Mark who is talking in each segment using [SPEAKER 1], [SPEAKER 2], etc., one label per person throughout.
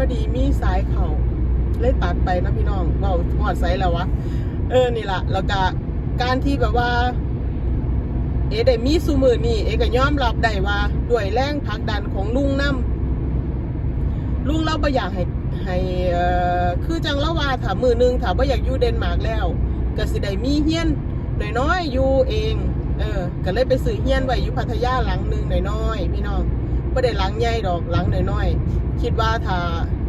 [SPEAKER 1] พอดีมีสายเขาเลยตัดไปนะพี่น้องเว่าหอดไซแล้ววะ เออนี่ละแล้วก็การที่แบบว่า เอได้มีสูมือนี่เอก็ยอมรับได้ว่าด้วยแรงผักดันของลุงน้ำลุงเราบ่อยากให้ให้คือจังละว่าถามมือหนึงถ้าบ่อยากอยู่เดนมาร์กแล้วก็สิได้มีเฮียนน้อยๆอยู่เอง เออก็เลยไปซื้อเฮียนไว้อยู่พัทยาหลังหนึงน้อยๆพี่น้องบ่ได้หลังใหญ่ดอกหลังน้อยๆ คิดว่าถ้า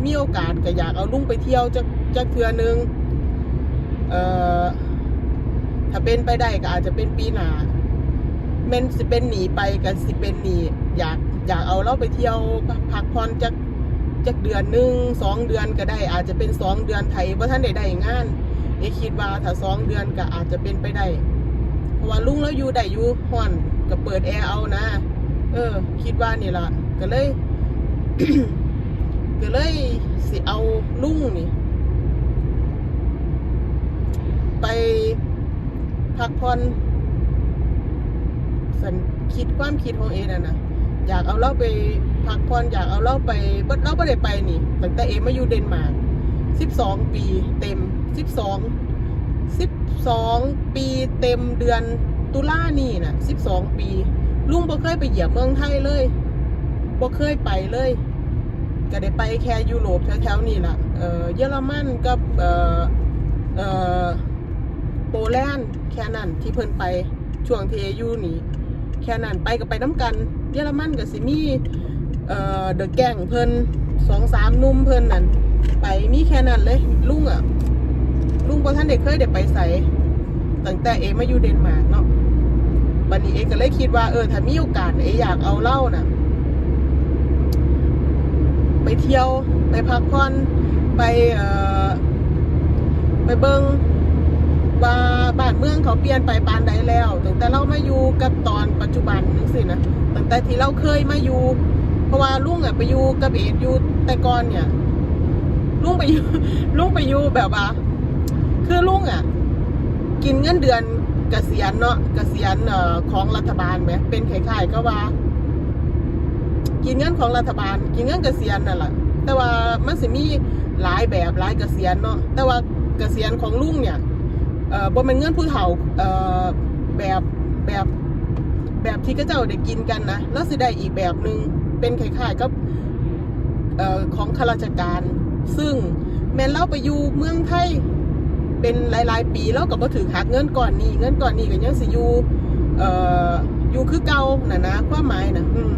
[SPEAKER 1] มีโอกาสก็อยากเอาลุงไปเที่ยวจักจักเทือนึงเอ่อถ้าเป็นไปได้ก็อาจจะเป็นปีหน้าแม่นสิเป็นหนีไปกันสิเป็นหนีอยากอยากเอาเราไปเที่ยวพักผ่อนจักจักเดือนหนึ่งสองเดือนก็ได้ อาจจะเป็นสองเดือนไทยว่าะท่านได้ได้งานเอคิดว่าถ้าสองเดือนก็อาจจะเป็นไปได้ เพราะว่าลุงเราอยู่ได้อยู่ห่อนก็เปิดแอร์เอานะ เออ คิดว่านี่ละก็เลย ก็เลยสิเอาลุงนี่ ไปพักผ่อนสันคิดความคิดของเอนะนะอยากเอาเราไปพักผ่อนอยากเอาเราไปบ่เราไม่ได้ไปนี่ตั้งแต่เอมาอยู่เดนมาร์กสิบสองปีเต็มสิบสองสิบสองปีเต็มเดือนตุลานี่นะสิบสองปี ลุงบ่เคยไปเหยียบเมืองไทยเลยบ่เคยไปเลย ก็ได้ไปแค่ยุโรปแถวๆนี่ล่ะเออเยอรมันกับเออเออโปแลนด์แค่นั้นที่เพิ่นไปช่วงที่อยู่นี่แค่นั้นไปก็ไปน้ำกัน เยอรมันกับสิมีเอ่อเดอะแก่งเพิ่นสองสามนุ่มเพิ่นนั่นไปมีแค่นั้นเลยลุงอะลุงพอท่านเด็กเคยเด็กไปใส่ตั้งแต่เอมาอยู่เดนมาร์กเนาะบันนี้เอก็เลยคิดว่าเออถ้ามีโอกาสเออยากเอาเล่าน่ะ ไปเที่ยว ไปพักผ่อน ไปเอ่อไปเบิงว่าบ้านเมืองเขาเปลี่ยนไปปานใดแล้วตั้งแต่เรามาอยู่กับตอนปัจจุบันนึงสินะตั้งแต่ที่เราเคยมาอยู่ เพราะว่าลุงอะไปอยู่กับเอ็ดอยู่แต่ก่อนเนี่ยลุงไปอยู่ลุงไปอยู่แบบว่า คือลุงอะกินเงินเดือนเกษียณเนาะเกษียณของรัฐบาลไหมเป็นคล้ายๆก็ว่า กินเงินของรัฐบาล กินเงินเกษียณนั่นแหละแต่ว่ามันสิมีหลายแบบหลายเกษียณเนาะแต่ว่าเกษียณของลุงเนี่ยเอ่อบ่เป็นเงินผู้เฒ่าเอ่อแบบแบบแบบที่ก็เจ้าได้กินกันนะแล้วสิได้อีกแบบหนึ่งเป็นคล้ายๆกับเอ่อของข้าราชการ ซึ่งแม้นเราไปอยู่เมืองไทยเป็นหลายๆ ปีแล้วก็บ่ถือหักเงินก่อนนี้เงินก่อนนี้ก็ยังสิอยู่เอ่ออยู่คือเก่าน่ะนะความหมายนะอืม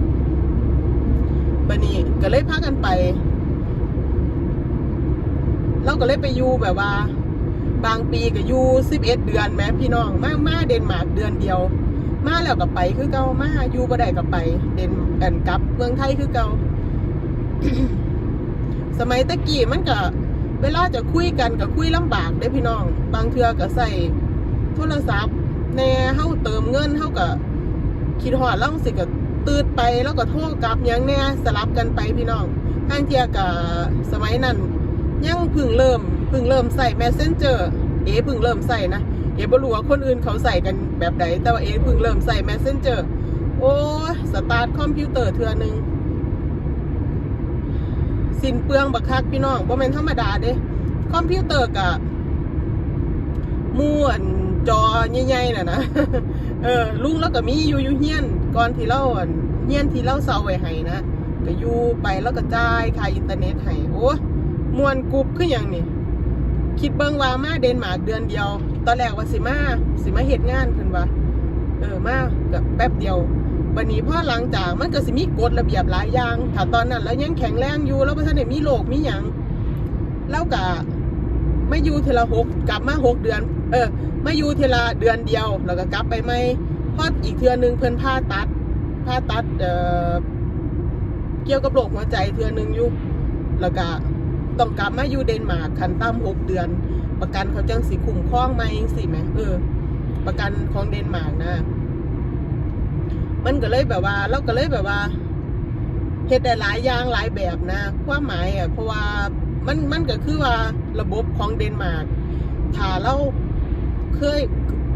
[SPEAKER 1] บัดนี้ก็เลยพากันไป เราก็เลยไปอยู่แบบว่า บางปีก็อยู่สิบเอ็ดเดือนแม้พี่น้องมามาเดนมาร์กเดือนเดียว มาแล้วก็ไปคือเก่ามาอยู่บ่ได้ก็ไป เดนกันกลับเมืองไทยคือเก่าสมัยตะกี้มันก็เวลาจะคุยกันก็คุยลำบากเด้พี่น้อง บางเทือก็ใส่โทรศัพท์แน่เฮาเติมเงินเฮาก็คิดฮอดแล้วสิก็ ตืดไปแล้วก็โทรกลับยังแน่สลับกันไปพี่น้องทางเทียก็สมัยนั้นยังพิ่งเริ่มพิ่งเริ่มใส่ Messenger เอพิ่งเริ่มใส่นะเอ๋บ่รู้ว่าคนอื่นเขาใส่กันแบบใดแต่ว่าเอพิ่งเริ่มใส่ Messenger โอ้สตาร์ทคอมพิวเตอร์เทื่อหนึงสินเปลืองบักคักพี่น้องบ่แม่นธรรมดาเด้คอมพิวเตอร์กะม่วนจอใหญ่ๆน่ะนะเออลุงแล้วก็มีอยู่อยู่เฮียน ก่อนที่เราเฮียนที่เราเซาไว้ให้นะก็อยู่ไปแล้วก็จ่ายค่าอินเทอร์เน็ตให้โอ้มวนกรุบคือหยังนี่คิดเบิ่งว่ามาเดนมาร์กเดือนเดียว ตอนแรกว่าสิมาสิมาเฮ็ดงานเพิ่นว่าเออมากับแป๊บเดียววันนี้พ่อหลังจากมันก็สิมีกฎระเบียบหลายอย่างถ้าตอนนั้นแล้วยังแข็งแรงอยู่แล้วบ่ทันได้มีโรคมีหยังแล้วก็ไมาอยู่ทีละหกกลับมาหกเดือน เออไมาอยู่ทีละเดือนเดียว แล้วก็กลับไปใหม่ พออีกเทื่อนึงเพิ่นผ่าตัดผ่าตัดเอ่อเกี่ยวกับโรคหัวใจเทื่อนึงอยู่แล้วก็ต้องกลับมาอยู่เดนมาร์กคันต่ำหกเดือน ประกันเขาจังสิคุ้มครองไหมสิแหมเออ ประกันของเดนมาร์กนะมันก็เลยแบบว่าเราก็เลยแบบว่าเฮ็ดได้หลายอย่างหลายแบบนะความหมายอะเพราะว่ามันมันก็คือว่าระบบของเดนมาร์กถ้าเรา เคย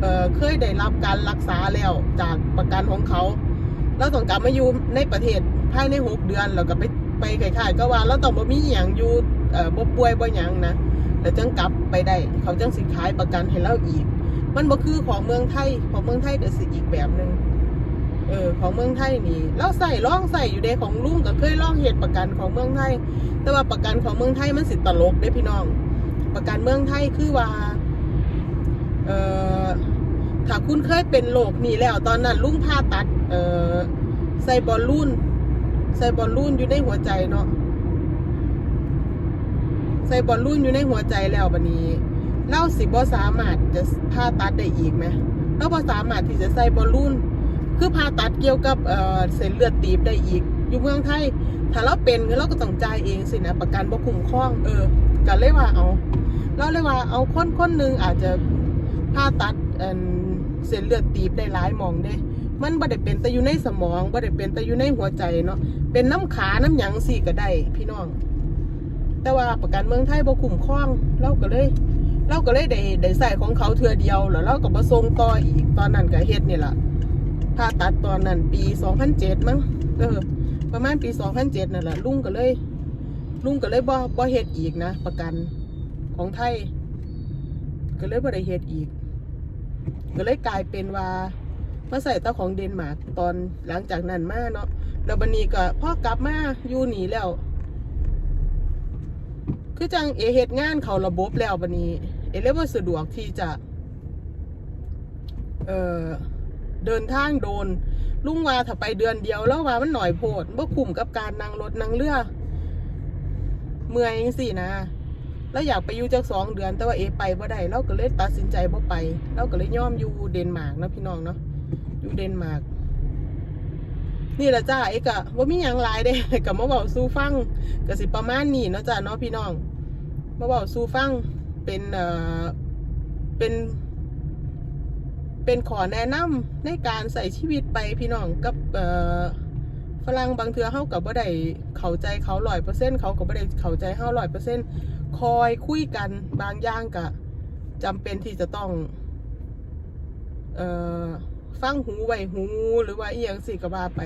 [SPEAKER 1] เอ่อเคยได้รับการรักษาแล้วจากประกันของเขาเราต้องกลับมาอยู่ในประเทศภายในหกเดือนแล้วก็ไปไปไข่ายก็ว่าเราต้องบ่มีหยังอยู่เอ่อบ่ป่วยบ่หยังนะแล้วจังกลับไปได้เขาจังสิขายประกันให้เราอีก มันบ่คือของเมืองไทยของเมืองไทยก็สิอีกแบบหนึ่งเออของเมืองไทยนี่เราใส่ลองใส่อยู่เด้ของลุงก็เคยลองเฮ็ดประกันของเมืองไทย แต่ว่าประกันของเมืองไทยมันสิตลกเด้พี่น้อง ประกันเมืองไทยคือว่า เอ่อถ้าคุณเคยเป็นโรคนี้แล้ว ตอนนั้นลุงผ่าตัด เอ่อใส่บอลลูนใส่บอลลูนอยู่ในหัวใจเนาะใส่บอลลูนอยู่ในหัวใจแล้วบัดนี้เล่าสิบ่สามารถจะผ่าตัดได้อีกไหมเราบ่สามารถที่จะใส่บอลลูนคือผ่าตัดเกี่ยวกับเอ่อเส้นเลือดตีบได้อีก อยู่เมืองไทย ถ้าเราเป็นเราก็ต้องจ่ายเองสินะประกันบ่คุ้มครอง เออก็เลยว่าเอาเราเลยว่าเอาคนคนหนึ่งอาจจะ ผ่าตัดเส้นเลือดตีบได้หลายมองเด้ มันบ่ได้เป็นแต่อยู่ในสมองบ่ได้เป็นแต่อยู่ในหัวใจเนาะเป็นน้ำขาน้ำหยังสี่ก็ได้พี่น้อง แต่ว่าประกันเมืองไทยบ่คุ้มครองเราก็เลยเราก็เลยได้ได้ใส่ของเขาเทือเดียวแล้วเราก็บ่ส่งต่ออีกตอนนั้นก็เฮ็ดนี่ล่ะผ่าตัดตอนนั้นปี 2007 มั้งเออประมาณปี 2007 นั่นแหละลุงก็เลย ลุงก็เลยบ่บ่เฮ็ดอีกนะ ประกันของไทย ก็เลยบ่ได้เฮ็ดอีก ก็เลยกลายเป็นว่ามาใส่เต้าของเดนมาร์กตอนหลังจากนั้นมาเนาะแล้วบันนี้ก็พ่อกลับมาอยู่หนีแล้ว คือจังเอเฮ็ดงานเขาระบบแล้วบันนี้ เอเลยว่าสะดวกที่จะ เอ่อเดินทางโดน ลุงว่าถ้าไปเดือนเดียวแล้วว่ามันหน่อยโพดบ่คุ้มกับการนั่งรถนั่งเรือ เมื่อยจังซี่นะ แล้วอยากไปอยู่จักสองเดือน แต่ว่าเอไปบ่ได้เราก็เลยตัดสินใจบ่ไปเราก็เลยยอมอยู่เดนมาร์กนะพี่น้องเนาะอยู่เดนมาร์กนี่แหละจ้าเอกะว่ามีหยังหลายเด้กับมาเบาสู้ฟังก็สิประมาณนี้เนาะจ้าเนาะพี่น้องมาเบาสู้ฟังเป็นเอ่อเป็น เป็นขอแนะนำในการใส่ชีวิตไปพี่น้องกับเอ่อฝรั่งบางเทือเฮากับบ่ได้เข้าใจเขาร้อยเปอร์เซ็นต์เขาก็บ่ได้เข้าใจเฮาร้อยเปอร์เซ็นต์ คอยคุยกันบางอย่างก็จำเป็นที่จะต้อง เอ่อฟังหูไว้หูหรือว่าอีหยังสิก็ว่าไป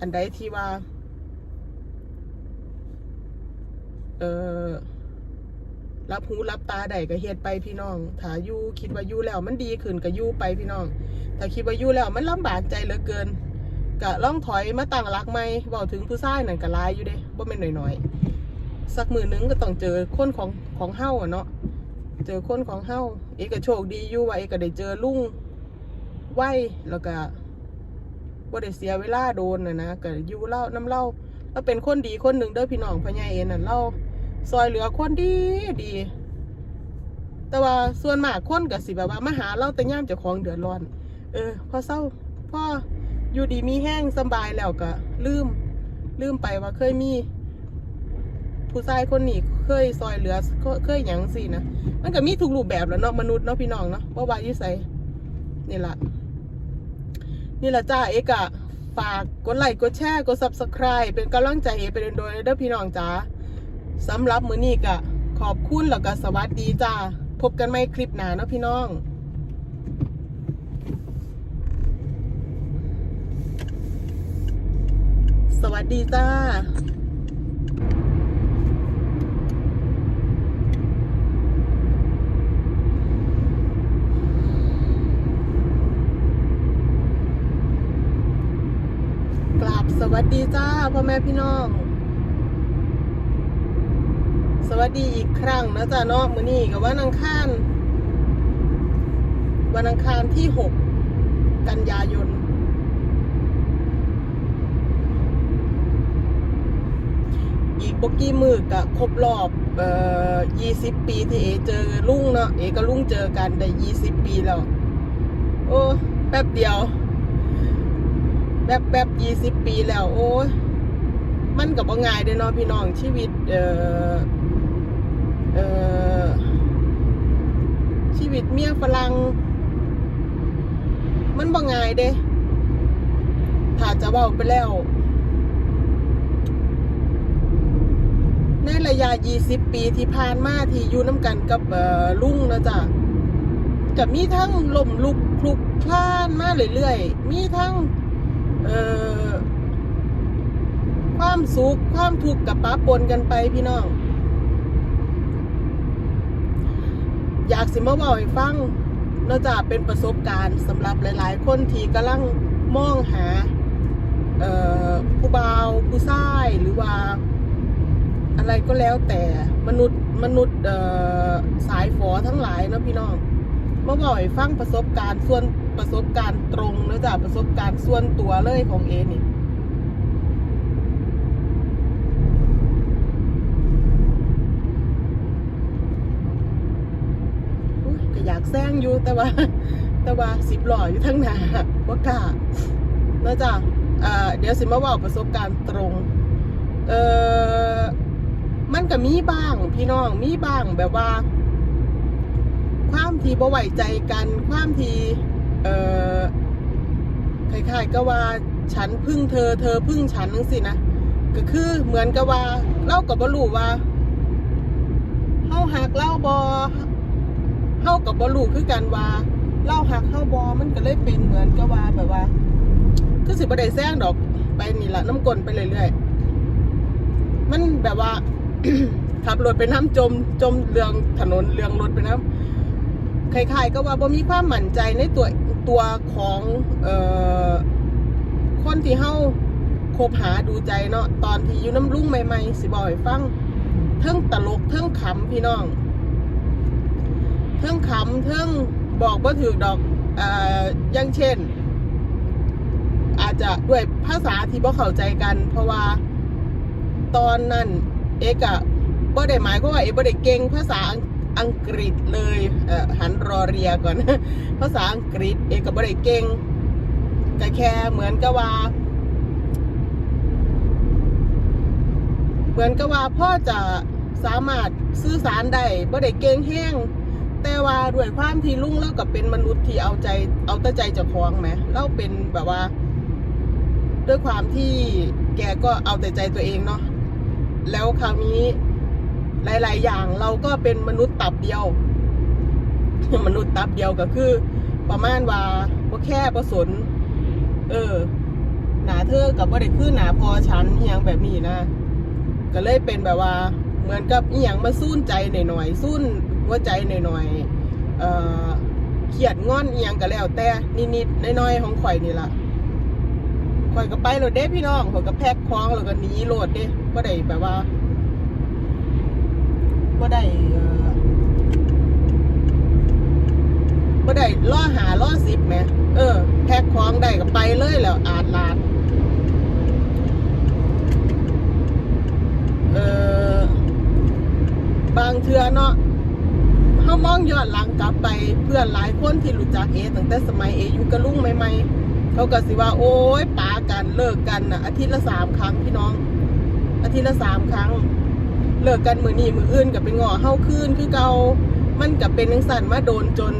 [SPEAKER 1] อันใดที่ว่า เอ่อรับหูรับตาใดก็เฮ็ดไปพี่น้อง ถ้าอยู่คิดว่าอยู่แล้วมันดีขึ้นก็อยู่ไปพี่น้อง ถ้าคิดว่าอยู่แล้วมันลำบากใจเหลือเกินก็ล่องถอยมาตั้งรักใหม่เว้าถึงผู้ชายนั่นก็หลายอยู่เด้บ่แม่นน้อยๆ สักมือหนึงก็ต้องเจอคนของของเฮาอะเนาะเจอคนของเฮาเอกก็โชคดีอยู่ว่าเอกก็ได้เจอลุงไหวแล้วก็บ่ได้เสียเวลาโดนนะนะก็อยู่เล่าน้ำเล่าแล้วเป็นคนดีคนหนึ่งเด้อพี่น้องพญ่เอ็นน่ะเล่าซอยเหลือคนดีดี แต่ว่าส่วนมากคนก็สิแบบว่ามาหาเราแต่ย่ามเจ้าของเดือดร้อน เออพอเศร้าพ่ออยู่ดีมีแห้งสบายแล้วก็ลืม ลืมไปว่าเคยมี ผู้ชายคนนี้เคยซอยเหลือเคยหยังสินะมันก็มีทุกรูปแบบแหล้วเนาะมนุษย์เนาะพี่น้องเนาะว่าว่ายิ่ใสนี่ละนี่ละจ้าเอกอะฝากกดไลค์กดแชร์กด subscribe เป็นกำลังใจให้ไปโดยๆเด้อพี่น้องจ้าสำหรับมื้อนี้ก็ขอบคุณแล้วก็สวัสดีจ้าพบกันใหม่คลิปหน้าเนาะพี่น้องสวัสดีจ้า กราบสวัส ดีจ้าพ่อแม่พี่น้อง สวัสดีอีกครั้งนะจ๊ะเนาะมื้อนี้กับวันอังคารวันอังคารที่6กันยายน อีกบกี้มือกับครบรอบเอ่อ20ปีที่เอเจอลุงเนาะเอกับลุงเจอกันได้20ปีแล้ว โอ้ แป๊บเดียว แป๊บแป๊บยี่สิบปีแล้ว โอ้ยมันกับว่าง่ายเด้เนาะพี่น้องชีวิต เอ่อเอ่อชีวิตเมียฝรั่งมันบ่ง่ายเด้ถ้าจะเว้าไปแล้ว ในระยะ20ปีที่ผ่านมาที่อยู่น้ำกันกับลุงนะจ๊ะจะมีทั้งลมลุกคลุกคลานมาเรื่อยๆ มีทั้ง เอ่อความสุขความทุกข์กับปะปนกันไปพี่น้อง อยากสิมาบอกให้ฟังนอกจากเป็นประสบการณ์สำหรับหลาย ๆ คนที่กำลังมองหาผู้บ่าวผู้ชายหรือว่า อะไรก็แล้วแต่มนุษย์มนุษย์สายฝอทั้งหลายนะพี่น้องมาบอกให้ฟังประสบการณ์ส่วน ประสบการณ์ตรงเนอะจากประสบการณ์ส่วนตัวเลยของเอนี่อุ๊ยก็อยากแซงอยู่แต่ว่า แต่ว่าสิบหล่ออยู่ทั้งหน้าว่ากล้าเนอะจ้ะเดี๋ยวสิมาว่าประสบการณ์ตรง เออมันก็มีบ้างพี่น้องมีบ้างแบบว่า ความที่บ่ไว้ใจกัน ความที่ เออคล้ายๆก็ว่าฉันพึ่งเธอเธอพึ่งฉันนั่นสินะก็คือเหมือนกับว่าเล่ากับบ่รู้ว่าเฮาหักเล่าบอเฮากับบ่รู้คือกันว่าเล่าหักเฮาบอมันก็เลยเป็นเหมือนกับว่าแบบว่า คือสิบ่ได้แซงดอกไปนี่ละน้ำกลนไปเรื่อยๆมันแบบว่าขับรถไปน้ำจมจมเรืองถนนเรืองรถไปน้ำ คล้ายๆก็ว่าบ่มีความมั่นใจในตัวตัวของเอ่อคนที่เฮาคบหาดูใจเนาะตอนที่อยู่น้ำลุงใหม่ๆสิบอกให้ฟังเทิงตลกเทิงขำพี่น้องเทิงขำเทิงบอกว่ถือดอกเอ่ออย่างเช่น อาจจะด้วยภาษาที่บ่เข้าใจกัน เพราะว่าตอนนั้นเอกอะบ่ได้หมายก็ว่าเอกบ่ได้เก่งภาษาอัง อังกฤษเลยเอ่อหันรอเรียก่อน ภาษาอังกฤษ เอกก็บ่ได้เก่งแต่แค่เหมือนกับว่า เหมือนกับว่าพ่อจะสามารถสื่อสารได้บ่ได้เก่งแห้งแต่ว่าด้วยความที่ลุงเรากับเป็นมนุษย์ที่เอาใจเอาแต่ใจเจ้าของไหมเราเป็นแบบว่า ด้วยความที่แกก็เอาแต่ใจตัวเองเนาะแล้วคราวนี้ หลาย ๆ อย่างเราก็เป็นมนุษย์ตับเดียว มนุษย์ตับเดียวก็คือ ประมาณว่าบ่แค่ประสน เออ หนาเธอกับว่าได้คือหนาพอฉันเฮียงแบบนี้นะ ก็เลยเป็นแบบว่า เหมือนกับอีหยังมาสู้นใจหน่อยๆสู้นหัวใจหน่อยๆเอ่อเขียดงอนอียังก็แล้วแต่นิดๆน้อยๆของข่อยนี่ละข่อยก็ไปโหลดเด้พี่น้องข่อยก็แพ็คคล้องแล้วก็หนีโหลดเด้บ่ได้แบบว่า บ่ได้บ่ได้ล่อหาล่อสิบแหมเออ แพ็คคล้องได้ก็ไปเลยแล้วอาดลาดเออบางเทือเนาะเขามองย้อนหลังกลับไปเพื่อนหลายคนที่รู้จักเอตั้งแต่สมัยเออยู่กับลุงใหม่ๆ เขาก็สิว่า โอ้ยปากันเลิกกันนะอาทิตย์ละสามครั้งพี่น้อง อาทิตย์ละสามครั้ง เลิกกันมือนี้มืออื่นกับเป็นงอเฮาคืนคือเกามันกับเป็นนังสันมาโดนจน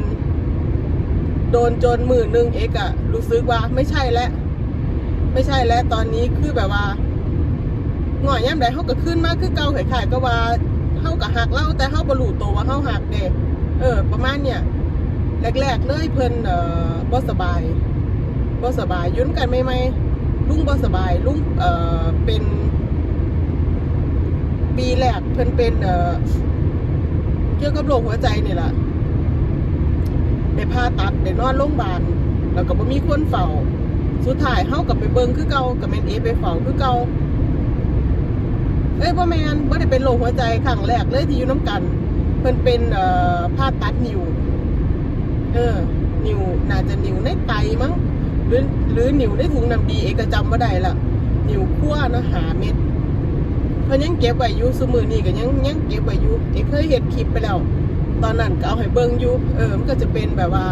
[SPEAKER 1] โดนจนมือหนึงเอกอะรู้สึกว่าไม่ใช่แล้วไม่ใช่แล้วตอนนี้คือแบบว่าง่อยย่ำใดเขาก็ขึ้นมากคือเก่าขายๆก็ว่าเขาก็หักเล่าแต่เขาบรรลุตัวว่าเขาหักเด้เออ ประมาณเนี่ยแรกๆเลยเพิ่นเอ่อบ่สบายบ่สบายยุ่นกันไม่ไม่ลุงบ่สบายลุงเอ่อเป็น ปีแรกเพิ่นเป็นเอ่อเกี่ยวกับโรคหัวใจนี่แหละได้ผ่าตัดได้นอนโรงพยาบาลแล้วก็บ่มีคนเฝ้าสุดท้ายเฮากับไปเบิงคือเก่ากับแม่นเอไปเฝ้าคือเก่าเอ้ยบ่แม่นบ่ได้เป็นโรคหัวใจครั้งแรกเลยที่อยู่น้ำกัน เพิ่นเป็นเอ่อผ่าตัดนิ้วเออ นิ้วน่าจะนิ้วในไตมั้งหรือหรือนิ้วในถุงน้ำดีเอกจำบ่ได้ละนิ้วขั้วเนะหาเม็ด พิ่นยังเก็บไว้อยู่ซุมือนี้ก็ยังยังเก็บไว้อยู่เอกเคยเฮ็ดคลิปไปแล้ว ตอนนั้นก็เอาให้เบิ่งอยู่เออมันก็จะเป็นแบบว่า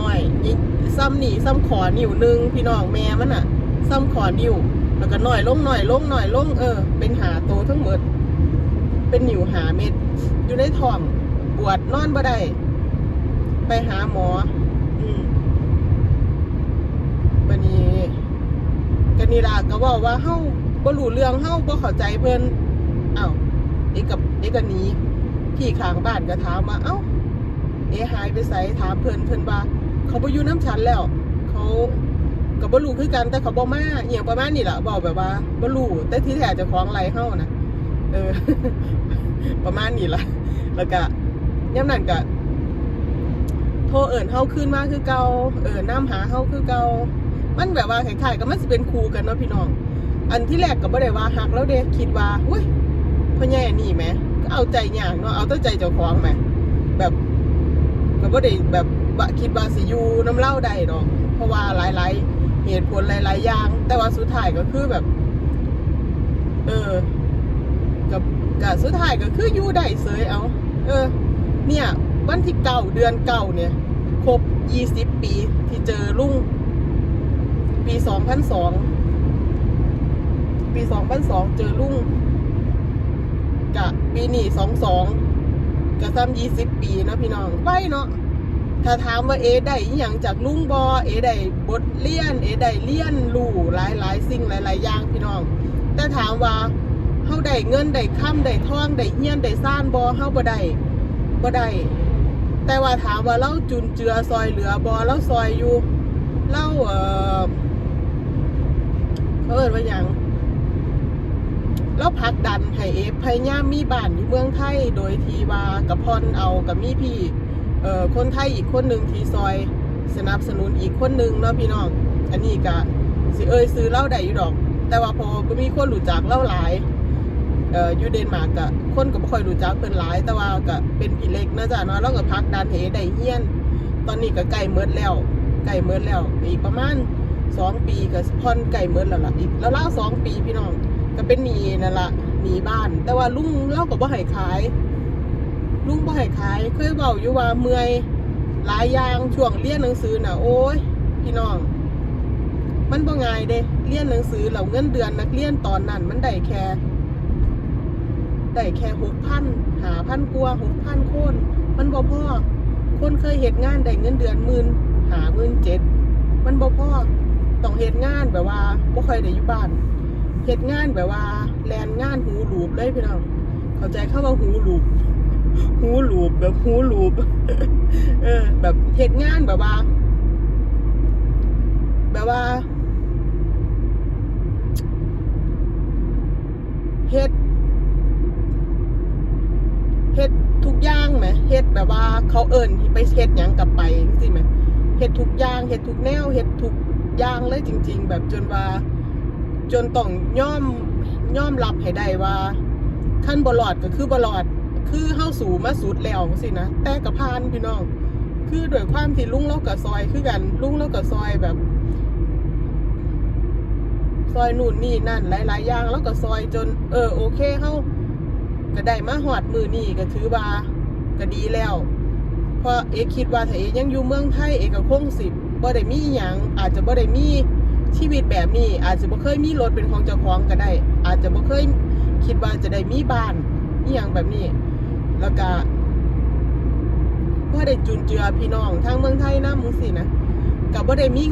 [SPEAKER 1] น้อยๆนี่ซ้ำหนีซ้ำขอนิ้วหนึงพี่น้องแม่มันอะ ซ้ำขอนิ้วแล้วก็หน่อยลงหน่อยลงหน่อยลงเออ เป็นหาโตทั้งหมด เป็นหนิวหาเม็ด อยู่ในท้องปวดนอนบ่ได้ไปหาหมอ อืมบันนี้กันนีลาก็บอกว่าเฮา บ่รู้เรื่องเฮาบ่เข้าใจเพิ่นเอ้าเอกกับเอกก็หนีพี่ข้างบ้านก็ถามว่าเอ้าเอหายไปไสถามเพิ่นเพิ่นว่าเขาบ่อยู่น้ำฉันแล้ว เขาก็บ่รู้คือกันแต่เขาบ่มาอหย่างประมาณนี้แหละบอกแบบว่าบรู้แต่ที่แท้จะคล้องไรเฮานะเออ ประมาณนี้ละแล้วก็ย่ำนั้นก็โทรเอิ้นเฮาขึ้นมาคือเก่าเออน้ำหาเฮาคือเก่ามันแบบว่าคล้ายๆก็มันสิเป็นครูกันเนาะพี่น้อง อันที่แรกก็บ่ได้ว่าฮักแล้วเด้คิดว่าอุ้ยพ่อใหญ่อันนี่แหมก็เอาใจยากเนาะเอาแต่ใจเจ้าของแหมแบบก็บ่ได้แบบคิดว่าสิอยู่น้ำเล่าได้ดอกเพราะว่าหลายๆ เหตุผลหลายๆอย่าง แต่ว่าสุดท้ายก็คือแบบ เออกับกับสุดท้ายก็คืออยู่ได้เสยเอา เออ เนี่ย วันที่เก่าเดือนเก่าเนี่ยครบยี่สิบปีที่เจอลุงปีสองพันสอง ปีสองพันสองเจอลุงกะปีนี้สองสองกะซ้ำยี่สิบปีนะพี่น้องไปเนาะถ้าถามว่าเอได้อย่างจากลุงบอเอได้บทเรียน เอได้เรียนรู้หลายหลายสิ่งหลายๆอย่างพี่น้อง แต่ถามว่าเฮาได้เงินได้ค่ำได้ทองได้เฮียนได้ซ่านบอเฮาบ่ได้บ่ได้แต่ว่าถามว่าเราจุนเจือซอยเหลือบอเราซอยอยู่เราเออเขาเอินว่าหยัง เราผลักดันให้เอฟพยายามมีบ้านอยู่เมืองไทย โดยที่ว่ากับพรเอากับมีพี่เอ่อคนไทยอีกคนหนึ่งที่ซอยสนับสนุนอีกคนหนึ่งเนาะพี่น้องอันนี้ก็สิเอ่ยซื้อเหล่าได้อยู่ดอก แต่ว่าพอก็มีคนรู้จักเหล่าหลายเอ่ออยู่เดนมาร์กก็คนก็บ่ค่อยรู้จักเพิ่นหลาย แต่ว่าก็เป็นพี่เล็กนะจ๊ะเนาะแล้วก็พักดันให้ได้เฮียน ตอนนี้ก็ใกล้เมิดแล้วใกล้เมิดแล้วอีกประมาณสองปีก็ผ่อนใกล้เมิดแล้วล่ะอีกแล้วล่าสองปีพี่น้อง ก็เป็นหนีนั่นละหนีบ้าน แต่ว่าลุงเล่าก็บ่ให้ขาย ลุงบ่ให้ขายเคยเว้าอยู่ว่าเมื่อยหลายอย่างช่วงเรียนหนังสือน่ะโอ้ยพี่น้อง มันบ่ง่ายเด้เรียนหนังสือแล้วเงินเดือนนักเรียนตอนนั้น มันได้แค่ได้แค่หกพันหาพันกว่าหกพันคน มันบ่พอคนเคยเหตุงานได้เงินเดือนหมื่นหาหมื่นเจ็ดมันบ่พอต้องเหตุงานแบบว่าบ่ค่อยได้อยู่บ้าน เหตุงานแบบว่าแลนงานหูหลูบเลยพี่น้องเข้าใจเข้าว่าหูหลูบหูหลูบแบบหูหลูบเออ แบบเหตุงานแบบว่า แบบว่าเฮ็ดเฮ็ดทุกอย่างไหมเฮ็ดแบบว่าเขาเอิญไปเฮ็ดหยังกลับไปจริงไหมเฮ็ดทุกอย่างเฮ็ดทุกแนวเฮ็ดทุกอย่างเลยจริง ๆ แบบจนว่า จนต้องย่อมย่อมรับให้ได้ว่าขั้นบลอดก็คือบลอด คือเฮาสู่มาสุดแล้วสินะแต่กับพานพี่น้อง คือด้วยความที่ลุงเรากับซอยคือกันลุงเรากับซอยแบบ ซอยนู่นนี่นั่น หลายๆอย่างแล้วก็ซอยจน เออโอเคเฮาก็ได้มาหอดมือนี่ก็ถือว่าก็ดีแล้วเพราะเอคิดว่าถ้าเอยังอยู่เมืองไทยเอก็คงสิบบ่ได้มีหยังอาจจะบ่ได้มี ชีวิตแบบนี้ อาจจะบ่เคยมีรถเป็นของเจ้าของก็ได้ อาจจะบ่เคยคิดว่าจะได้มีบ้านนี่ยังแบบนี้ แล้วก็พอได้จุนเจือพี่น้องทางเมืองไทยนะมึงสินะกับว่าได้มี